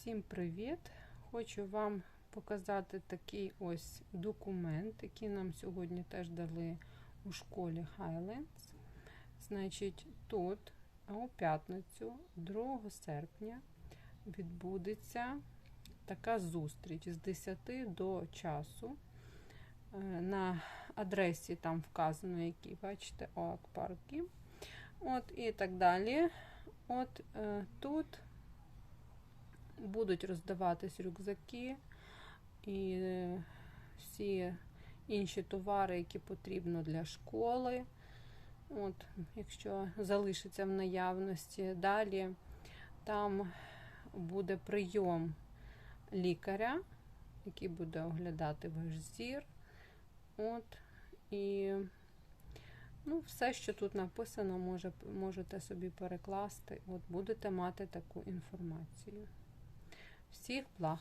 Всім привіт! Хочу вам показати такий ось документ, який нам сьогодні теж дали у школі Highlands. Значить, тут у п'ятницю, 2 серпня, відбудеться така зустріч з 10 до часу. Е, На адресі там вказано, які, бачите, ОАК парки. От і так далі. От е, тут будуть роздаватись рюкзаки і е, всі інші товари, які потрібно для школи. От, якщо залишиться в наявності. Далі там буде прийом лікаря, який буде оглядати ваш зір. От, і ну, все, що тут написано, може, можете собі перекласти. От, будете мати таку інформацію. Zichtblag